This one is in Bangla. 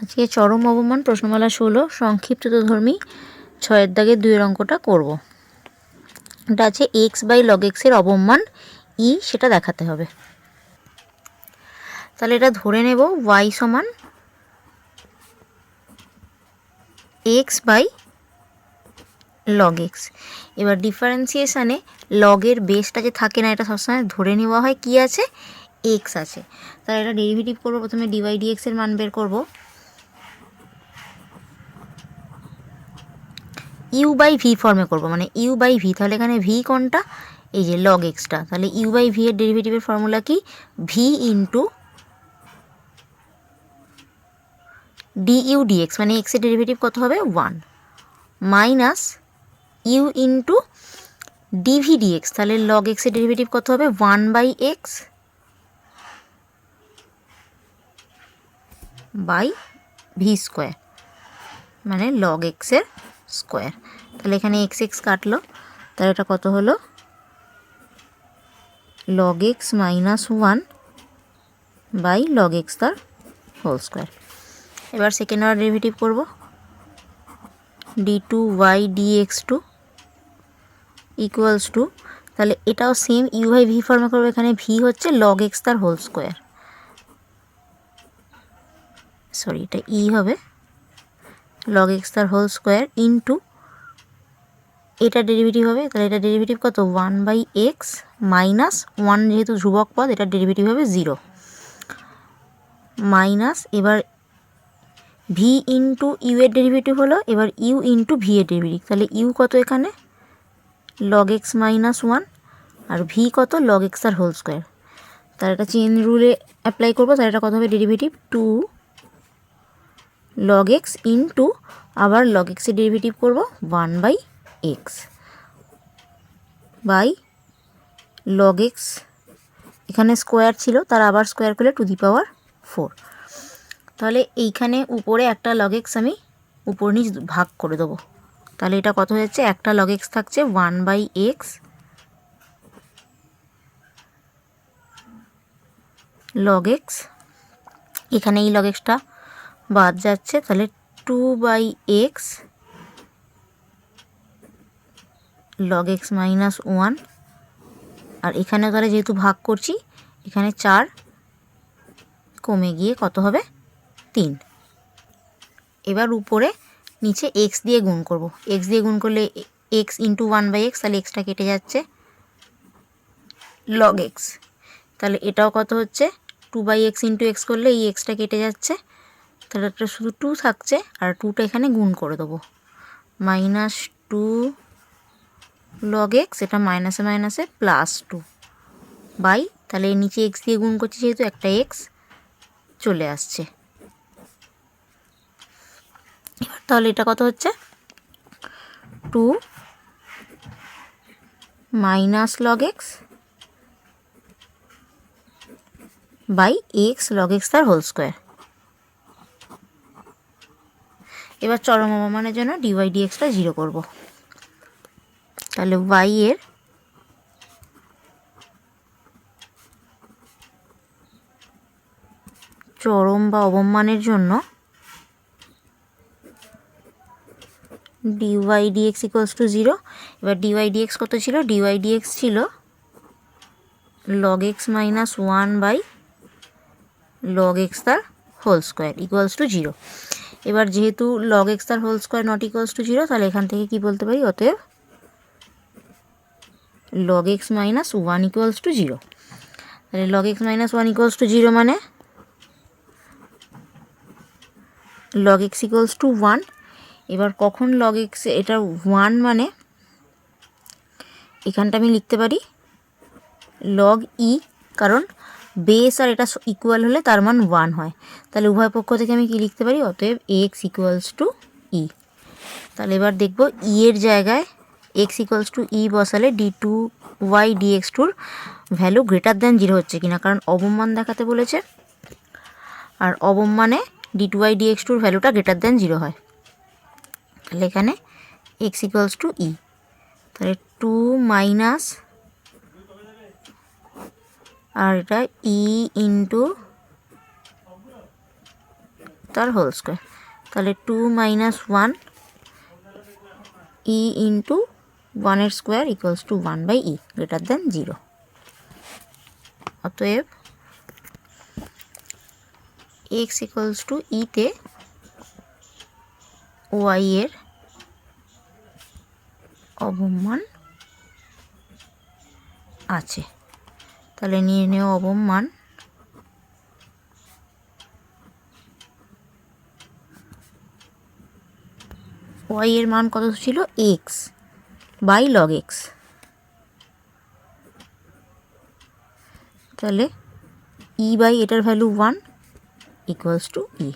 আজকে চরম অবমান, প্রশ্নমালা ষোলো সংক্ষিপ্ত ধর্মী, ছয়ের দাগের দুইয়ের অঙ্কটা করব। এটা আছে এক্স বাই লগ এক্সের অবমান ই সেটা দেখাতে হবে। তাহলে এটা ধরে নেব ওয়াই সমান এক্স বাই লগ এক্স এবার ডিফারেন্সিয়েশানে লগের বেসটা যে থাকে না, এটা সবসময় ধরে নেওয়া হয় কি আছে? এক্স আছে। তাহলে এটা ডেরিভেটিভ করব, প্রথমে ডিওয়াই ডিএক্স এর মান বের করব। ইউ বাই ভি ফর্মে করব। মানে ইউ বাই ভি তাহলে এখানে ভি কোনটা? এই যে লগ এক্সটা তাহলে ইউ বাই ভি এর ডেরিভেটিভের ফর্মুলা কি? ভি ইন্টু ডি ডিএক্স মানে এক্সের ডেরিভেটিভ কত হবে? One minus u into dv dx তাহলে লগ এক্সের ডেরিভেটিভ কত হবে? One by x by v square মানে লগ এক্সের স্কোয়ার তাহলে এখানে এক্স এক্স কাটলো, তাহলে এটা কত হলো? Log x minus one by log x তার হোল স্কোয়ার এবার সেকেন্ড অর্ডার ডেরিভেটিভ করব। D two y d x two equals to তাহলে এটাও সেম ইউ বাই ভি ফর্মে করব, এখানে ভি হচ্ছে লগ এক্স তার হোল স্কোয়ার সরি এটা ই হবে। লগ এক্স তার হোল স্কোয়ার ইন্টু এটা ডেরিভেটিভ হবে, তাহলে এটা ডেরিভেটিভ কত? One by x minus one যেহেতু ধ্রুবক পদ, এটা ডেরিভেটিভ হবে জিরো মাইনাস এবার ভি ইন্টু ইউ এর ডেরিভেটিভ হলো, এবার ইউ ইন্টু ভি এর ডেরিভেটিভ তাহলে ইউ কত এখানে? লগ এক্স মাইনাস ওয়ান আর ভি কত? লগ এক্স আর হোল স্কোয়ার তার এটা চেন রুলে অ্যাপ্লাই করব, তাহলে এটা কত হবে? Derivative two log x into আবার লগ এক্সের ডেরিভেটিভ করব one by x by log x এখানে স্কোয়ার ছিল, তার আবার স্কোয়ার করলে টু দি পাওয়ার ফোর তাহলে এইখানে উপরে একটা লগ এক্স আমি উপর নিচ ভাগ করে দেবো। তাহলে এটা কত হয়েছে একটা লগ এক্স থাকছে one by x log x এখানে এই লগ এক্সটা বাদ যাচ্ছে, তাহলে two by x log x minus one আর এখানে তাহলে যেহেতু ভাগ করছি, এখানে চার কমে গিয়ে কত হবে? তিন। এবার উপরে নিচে এক্স দিয়ে গুণ করব। এক্স দিয়ে গুণ করলে X into one by X তাহলে এক্সটা কেটে যাচ্ছে লগ এক্স তাহলে এটাও কত হচ্ছে? Two by x into x করলে এই এক্সটা কেটে যাচ্ছে তাহলে একটা শুধু টু থাকছে, আর টুটা এখানে গুণ করে দেবো। মাইনাস টু লগ এক্স এটা মাইনাসে মাইনাসে প্লাস টু বাই তাহলে নিচে এক্স দিয়ে গুণ করছি যেহেতু একটা এক্স চলে আসছে। এবার তাহলে এটা কত হচ্ছে? Two minus log x by x log x তার হোল স্কোয়ার এবার চরম অবমানের জন্য ডিওয়াই ডিএক্সটা জিরো করব। তাহলে ওয়াই এর চরম বা অবমানের জন্য dy dx equals to zero এবার ডিওয়াই ডিএক্স কত ছিল? ডিওয়াই ডিএক্স ছিল log x minus one by log x তার whole square equals to zero এবার যেহেতু লগ এক্স তার whole square not equals to zero তাহলে এখান থেকে কি বলতে পারি? অতএব log x minus one equals to zero তাহলে log x minus one equals to zero মানে log x equals to one এবার কখন লগ এক্স এটা ওয়ান মানে এখানটা আমি লিখতে পারি লগ ই কারণ বেস আর এটা ইকুয়াল হলে তার মান ওয়ান হয়। তাহলে উভয় পক্ষ থেকে আমি কি লিখতে পারি? অতএব এক্স ইকুয়ালস টু ই তাহলে এবার দেখব ই এর জায়গায় এক্স ইকুয়ালস টু ই বসালে d two y d x টুর ভ্যালু গ্রেটার দ্যান জিরো হচ্ছে কিনা। কারণ অবমান দেখাতে বলেছে। আর অবমানে d two y d x টুর ভ্যালুটা গ্রেটার দ্যান জিরো হয়। তাহলে এখানে এক্স ইকুয়ালস টু ই তাহলে টু মাইনাস আর এটা ই ইন্টু তার হোল স্কোয়ার তাহলে two minus one e into ওয়ানের square equals to one by e greater than zero অতএব এক্স ইকুয়ালস টু ইতে ওয়াই এর অবমান আছে। তাহলে নিয়ে নেও অবমান ওয়াই এর মান কত ছিল? এক্স বাই লগ এক্স তাহলে ই বাই এটার value one equals to e